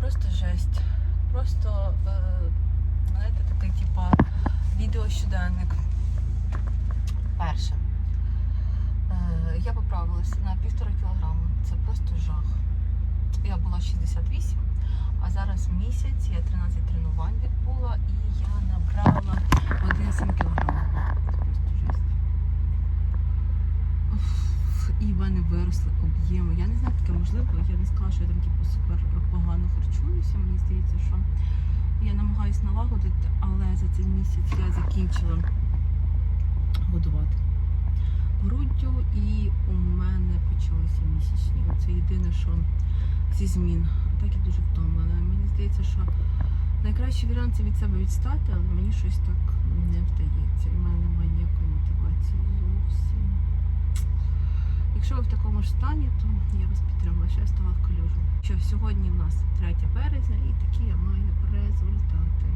Просто жесть. Просто, е, знаєте, такий, типа, відеощоденник. Перше. Е, я поправилася на півтора кілограми. Це просто жах. Я була 68, а зараз місяць, я 13 тренувань відбула і я набрала 1,7 кілограм. Це просто жесть. Уф, І в мене виросли об'єми. Я не знаю, таке можливо. Я не сказала, що я там типу супер погано. Мені здається, що я намагаюся налагодити, але за цей місяць я закінчила годувати груддю і у мене почалися місячні. Це єдине, що зі змін. Так я дуже втомлена. Мені здається, що найкращий варіант це від себе відстати, але мені щось так не вдається. І в мене немає ніякої мотивації зовсім. Якщо ви в такому ж стані, то я вас підтримую, я стала в калюжу. Що сьогодні в нас 3 березня і такі я маю результати.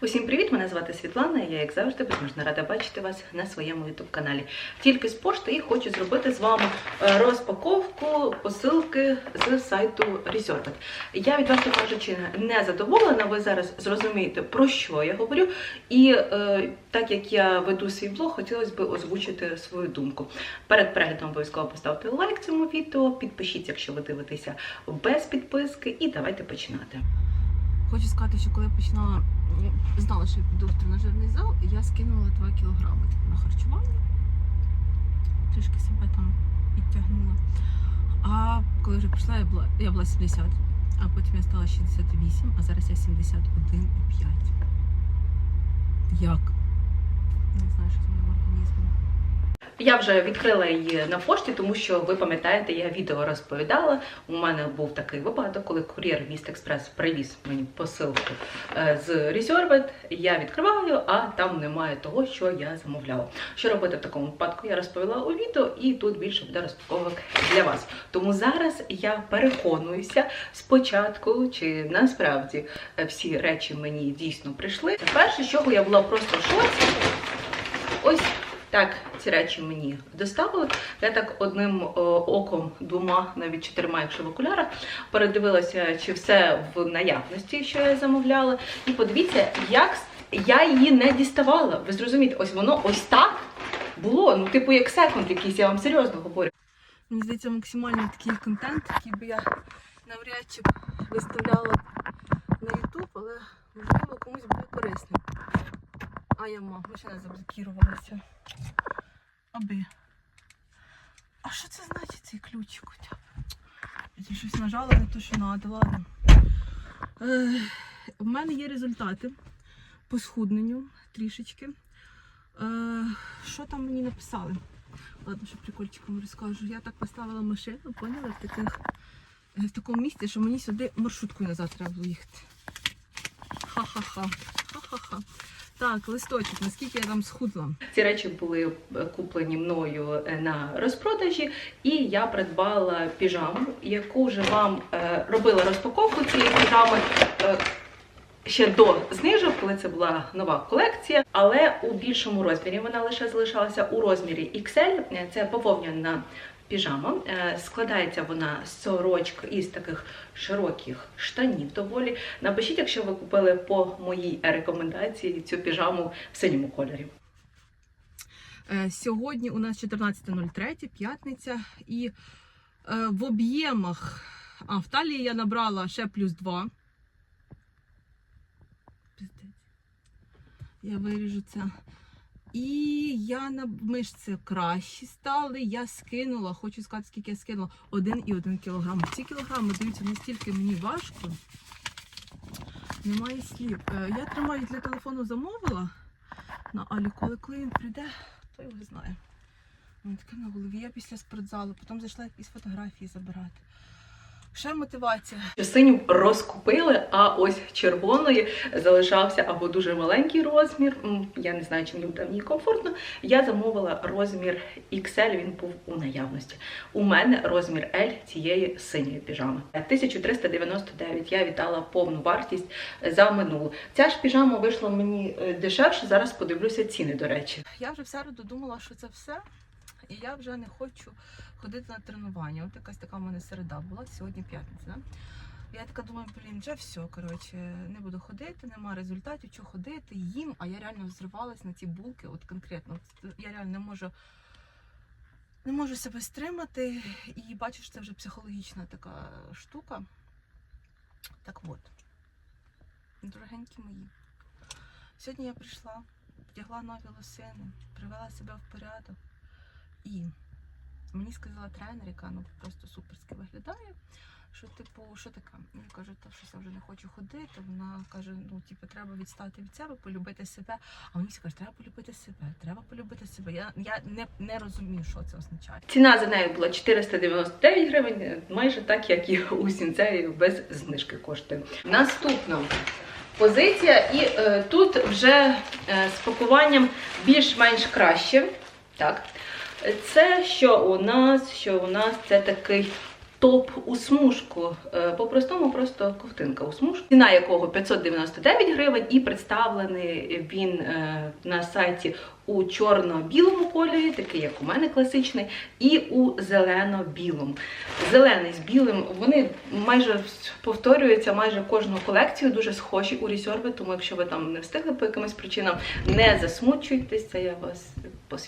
Усім привіт! Мене звати Світлана. Я, як завжди, безмежно рада бачити вас на своєму youtube каналі. Тільки з пошти і хочу зробити з вами е, розпаковку посилки з сайту Reserved. Я відверто кажучи, не задоволена. Ви зараз зрозумієте про що я говорю. І е, так як я веду свій блог, хотілося б озвучити свою думку. Перед переглядом обов'язково поставте лайк цьому відео, підпишіться, якщо ви дивитеся без підписки, і давайте починати. Хочу сказати, що коли я починала, знала, що я піду в тренажерний зал, я скинула 2 кілограми на харчування. Трішки себе там підтягнула. А коли вже прийшла, я була, я була 70, а потім я стала 68, а зараз я 71,5. Як? Не знаю, що з моїм організмом. Я вже відкрила її на пошті, тому що ви пам'ятаєте, я відео розповідала. У мене був такий випадок, коли кур'єр Міст Експрес привіз мені посилку е, з Reserved. Я відкриваю, а там немає того, що я замовляла. Що робити в такому випадку? Я розповіла у відео, і тут більше буде розпаковок для вас. Тому зараз я переконуюся спочатку, чи насправді е, всі речі мені дійсно прийшли. Перше, з чого я була просто в шоці. Ось так, ці речі мені доставили. Я так одним оком, двома, навіть чотирма, якщо в окулярах, передивилася, чи все в наявності, що я замовляла. І подивіться, як я її не діставала. Ви зрозумієте, ось воно ось так було. Ну, типу, як секунд якийсь, я вам серйозно говорю. Мені здається, максимально такий контент, який би я навряд чи виставляла на YouTube, але можливо комусь буде корисним. А я ма, машина заблокувалася. Аби. А що це значить цей ключик? Я щось нажала, не то, що треба, ладно. Е, в мене є результати по схудненню трішечки. Е, що там мені написали? Ладно, що прикольчиком розкажу. Я так поставила машину, поняла, в таких е, в такому місці, що мені сюди маршруткою назад треба було їхати. Ха-ха-ха. Ха-ха-ха. Так, листочок, наскільки я там схудла. Ці речі були е, куплені мною е, на розпродажі, і я придбала піжаму, яку вже вам е, робила розпаковку цієї піжами. Ще до знижок, коли це була нова колекція, але у більшому розмірі вона лише залишалася у розмірі XL. Це бавовняна піжама. Е, Складається вона з сорочок із таких широких штанів доволі. Напишіть, якщо ви купили по моїй рекомендації цю піжаму в синьому кольорі. Е, Сьогодні у нас 14.03, п'ятниця, і е, в об'ємах, а в талії я набрала ще плюс 2. Пиздець. Я виріжу це. І я на мишці кращі стали. Я скинула, хочу сказати, скільки я скинула, 1,1 кілограм. Ці кілограми, дивіться, настільки мені важко. Немає слів. Е, Я тримаю для телефону замовила на Алі, коли він прийде, хто його знає. Воно таке на голові. Я після спортзалу, потім зайшла якісь фотографії забирати. Ще мотивація. Синю розкупили, а ось червоної залишався або дуже маленький розмір. Я не знаю, чи мені в ній комфортно. Я замовила розмір XL, він був у наявності. У мене розмір L цієї синьої піжами. 1399. Я вітала повну вартість за минулу. Ця ж піжама вийшла мені е, дешевше. Зараз подивлюся ціни, до речі. Я вже в середу думала, що це все. І я вже не хочу ходити на тренування. От якась така в мене середа була, сьогодні п'ятниця. Я така думаю, блін, вже все, коротше, не буду ходити, нема результатів, що ходити, їм, а я реально взривалась на ці булки, от конкретно. Я реально не можу, не можу себе стримати. І бачу, що це вже психологічна така штука. Так от, дорогенькі мої. Сьогодні я прийшла, вдягла нові лосини, привела себе в порядок. І мені сказала тренер, яка ну просто суперськи виглядає. Що, типу, що таке? Я кажу, та щось я вже не хочу ходити. Вона каже: ну, типу, треба відстати від себе, полюбити себе. А мені кажуть, треба полюбити себе, треба полюбити себе. Я, я не, не розумію, що це означає. Ціна за нею була 499 гривень, майже так, як і у сінцеві без знижки коштує. Наступна позиція, і е, тут вже е, з пакуванням більш-менш краще. Так. Це що у нас? Що у нас це такий топ у смужку. Е, По-простому, просто ковтинка у смужку, ціна якого 599 гривень, і представлений він е, на сайті у чорно-білому кольорі, такий як у мене класичний, і у зелено-білому. Зелений з білим вони майже повторюються майже кожну колекцію, дуже схожі у Reserve, тому якщо ви там не встигли по якимось причинам, не засмучуйтесь, це я вас по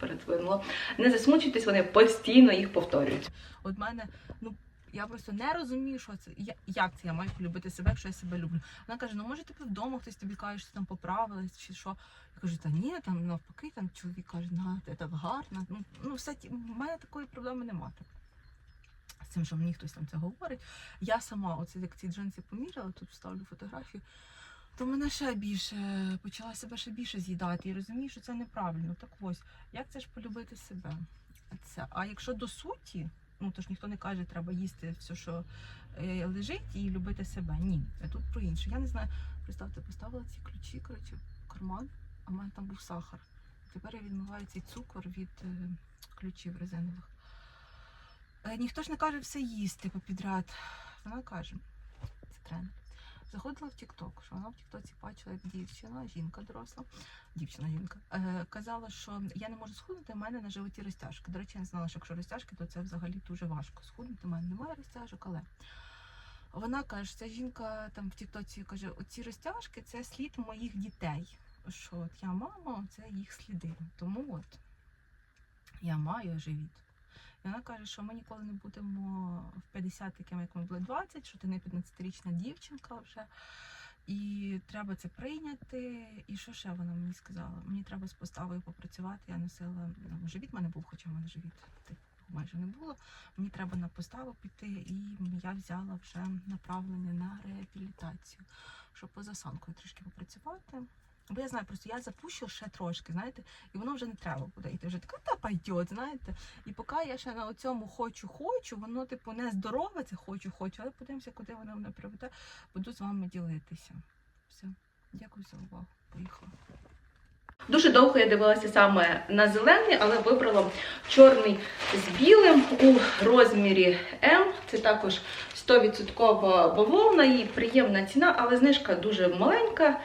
світлу передвинула. Не засмучуйтесь, вони постійно їх повторюють. От мене, ну я просто не розумію, що це. Як це я маю полюбити себе, якщо я себе люблю. Вона каже: ну може тебе вдома хтось тобі каже, що ти там поправилась, чи що. Я кажу, та ні, там навпаки, там чоловік каже, на ти так гарна. Ну, ну все в мене такої проблеми немає. З цим, що мені хтось там це говорить. Я сама, оце як ці джинси поміряла, тут вставлю фотографію. То мене ще більше почала себе ще більше з'їдати і розумію, що це неправильно. Так ось, як це ж полюбити себе? Це. А якщо до суті, ну то ж ніхто не каже, треба їсти все, що е, лежить, і любити себе. Ні, тут про інше. Я не знаю, представте, поставила ці ключі, коротше, карман, а в мене там був сахар. Тепер я відмиваю цей цукор від е, ключів резинових. Е, ніхто ж не каже все їсти попідряд. Вона каже, це тренер. Заходила в Тік-Ток, що вона в Тіктоці бачила, як дівчина, жінка доросла, дівчина жінка, е, казала, що я не можу схуднути, в мене на животі розтяжки. До речі, я не знала, що якщо розтяжки, то це взагалі дуже важко схуднути. У мене немає розтяжок, але вона каже, ця жінка там в Тіктоці каже, оці розтяжки це слід моїх дітей. Що от я мама, це їх сліди. Тому от я маю живіт. Вона каже, що ми ніколи не будемо в 50 такими, як ми були 20, що ти не 15-річна дівчинка вже. І треба це прийняти. І що ще вона мені сказала? Мені треба з поставою попрацювати. Я носила ну, живіт, в мене був, хоча в мене живіт майже не було. Мені треба на поставу піти, і я взяла вже направлення на реабілітацію, щоб поза санкою трішки попрацювати. Бо я знаю, просто я запущу ще трошки, знаєте, і воно вже не треба буде. І ти вже така, та пойдет, знаєте. І поки я ще на цьому хочу, хочу, воно типу не здорове, це хочу, хочу, але подивимося, куди воно мене приведе. Буду з вами ділитися. Все, дякую за увагу. Поїхала. Дуже довго я дивилася саме на зелений, але вибрала чорний з білим у розмірі М. Це також 100% бавовна і приємна ціна, але знижка дуже маленька.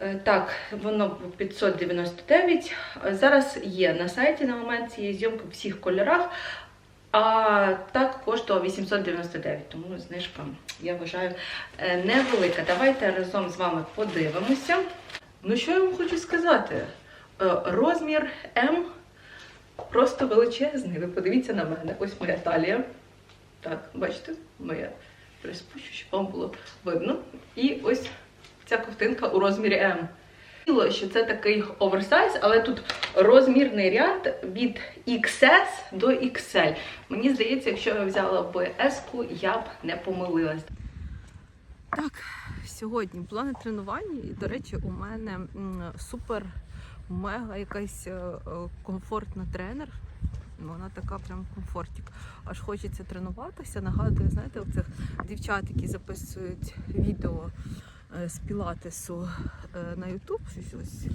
Е, Так, воно 599. Зараз є на сайті на момент цієї зйомки в всіх кольорах. А так коштував 899, тому знижка, я вважаю, е, невелика. Давайте разом з вами подивимося. Ну, що я вам хочу сказати? Е, Розмір М просто величезний. Ви подивіться на мене. Ось моя талія. Так, бачите, моя приспущу, щоб вам було видно. І ось ця ковтинка у розмірі М. Що це такий оверсайз, але тут розмірний ряд від XS до XL. Мені здається, якщо я взяла б S, я б не помилилась. Так, сьогодні була на тренуванні, і, до речі, у мене супер мега якась е, е, комфортна тренер. Ну, Вона така прям комфортик. Аж хочеться тренуватися. Нагадую, знаєте, оцих дівчат, які записують відео з пілатесу е, на YouTube, щось ось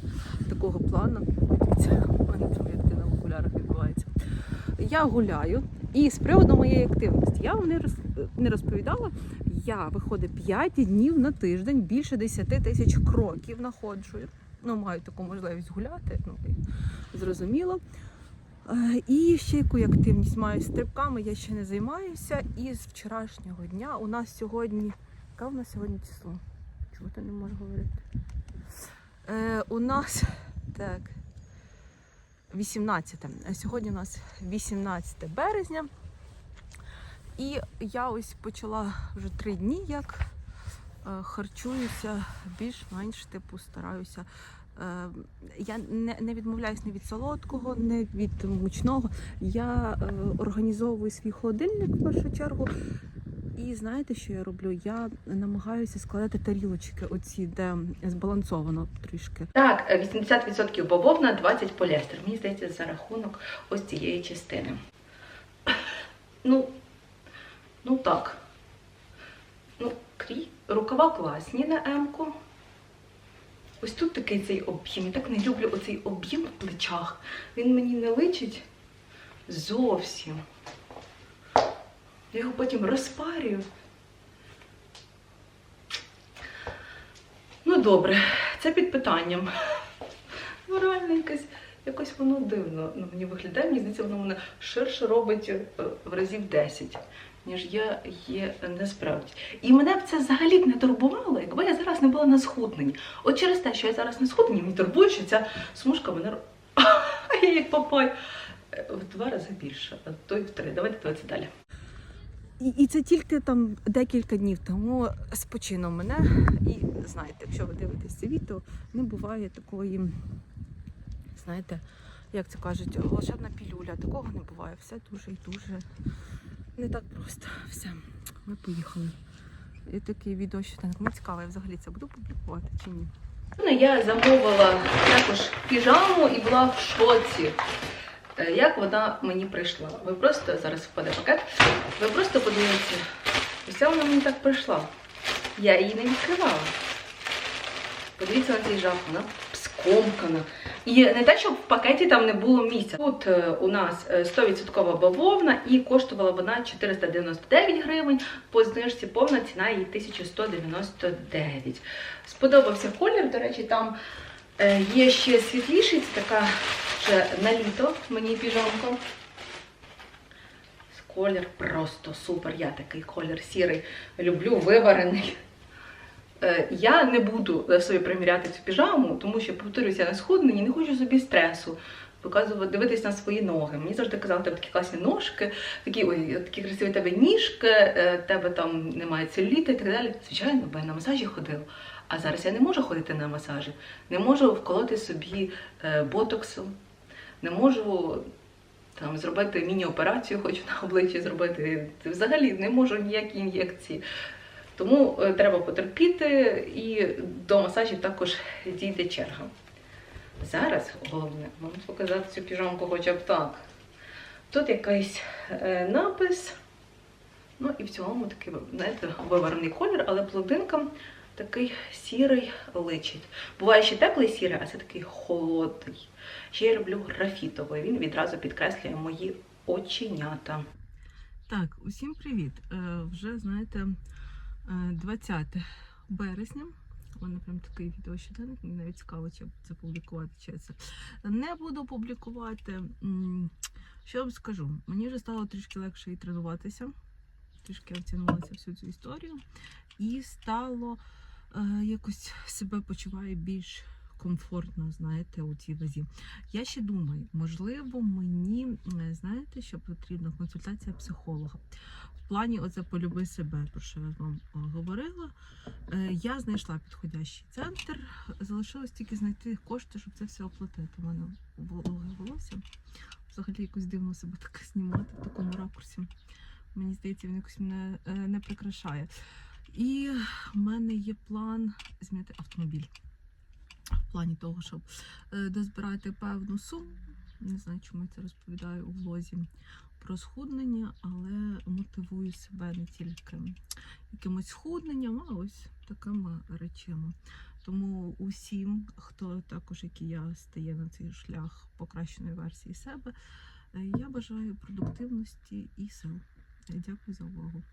такого плану. Дивіться, у мене там на окулярах відбувається. Я гуляю, і з приводу моєї активності я вам не розповідала. Я виходить 5 днів на тиждень, більше 10 тисяч кроків находжу. Ну, маю таку можливість гуляти, ну зрозуміло. Е, І ще яку активність маю стрибками, я ще не займаюся. І з вчорашнього дня у нас сьогодні. Яке у нас сьогодні число? Чого ти не можеш говорити? Е, у нас так. 18. Е, Сьогодні у нас 18 березня. І я ось почала вже три дні, як е, харчуюся більш-менш типу стараюся. Е, Я не, не відмовляюсь ні від солодкого, не від мучного. Я е, організовую свій холодильник в першу чергу. І знаєте, що я роблю? Я намагаюся складати тарілочки, оці, де збалансовано трішки. Так, е, 80% бавовна, 20 поліестер. Мені здається, за рахунок ось цієї частини. Ну, ну так. Ну, крій. Рукава класні на М-ку. Ось тут такий цей об'єм. Я так не люблю оцей об'єм в плечах. Він мені не личить зовсім. Я його потім розпарюю. Ну, добре, це під питанням. Ну, реально якось, якось воно дивно на мені виглядає. Мені здається, воно мене ширше робить е, в разів 10, ніж я є насправді. І мене б це взагалі б не турбувало, якби я зараз не була на схудненні. От через те, що я зараз на схудненні, мені турбує, що ця смужка мене. Як папай. Е, В два рази більше, а то й в три. Давайте дивитися далі. І, і це тільки там декілька днів тому спочинув мене. І знаєте, якщо ви дивитесь це відео, не буває такої, знаєте, як це кажуть, волшебна пілюля. Такого не буває. Все дуже і дуже не так просто. Все, ми поїхали. І таке відео ще так мені цікаво, я взагалі це буду публікувати чи ні. Ну, Я замовила також піжаму і була в шоці. Е, Як вона мені прийшла? Ви просто зараз впаде пакет. Ви просто подивіться, ось вона мені так прийшла. Я її не відкривала. Подивіться на цей жах, вона скомкана. І не те, щоб в пакеті там не було місця. Тут е, у нас е, 100% бавовна і коштувала вона 499 гривень. По знижці повна ціна її 1199. Сподобався колір. До речі, там е, є ще світліший, це така вже на літо мені піжамка. Колір просто супер. Я такий колір сірий люблю, виварений. Е, Я не буду е, собі приміряти цю піжаму, тому що, повторюся, я на схудненні, не хочу собі стресу. Показувати, дивитись на свої ноги. Мені завжди казали, тебе такі класні ножки, такі ой, такі красиві тебе ніжки, е, тебе там немає целюліту і так далі. Звичайно, бо я на масажі ходила. А зараз я не можу ходити на масажі, не можу вколоти собі е, ботоксу, не можу там зробити міні-операцію, хочу на обличчі зробити. Взагалі не можу ніякі ін'єкції. Тому е, треба потерпіти, і до масажів також дійде черга. Зараз головне вам показати цю піжамку хоча б так. Тут якийсь е, напис. Ну і в цілому такий, знаєте, виварений колір, але плодинка такий сірий личить. Буває ще теплий сірий, а це такий холодний. Ще я люблю графітовий. Він відразу підкреслює мої оченята. Так, усім привіт. Е, вже знаєте, е, 20 березня. У мене прям такий відеощоденник, мені навіть цікаво, чи це публікувати, чи це не буду публікувати. Що вам скажу? Мені вже стало трішки легше і тренуватися. Трішки я втягнулася всю цю історію. І стало е, якось себе почуваю більш комфортно, знаєте, у цій вазі. Я ще думаю, можливо, мені, е, знаєте, що потрібна консультація психолога. В плані оце полюби себе, про що я вам е, говорила. Е, Я знайшла підходящий центр. Залишилось тільки знайти кошти, щоб це все оплатити. У мене вологе волосся. Взагалі якось дивно себе так знімати в такому ракурсі. Мені здається, він якось мене е, не прикрашає. І в мене є план змінити автомобіль. В плані того, щоб е, дозбирати певну суму. Не знаю, чому я це розповідаю у влозі про схуднення, але мотивую себе не тільки якимось схудненням, а ось такими речами. Тому усім, хто також, як і я, стає на цей шлях покращеної версії себе, е, я бажаю продуктивності і сил. Дякую за увагу.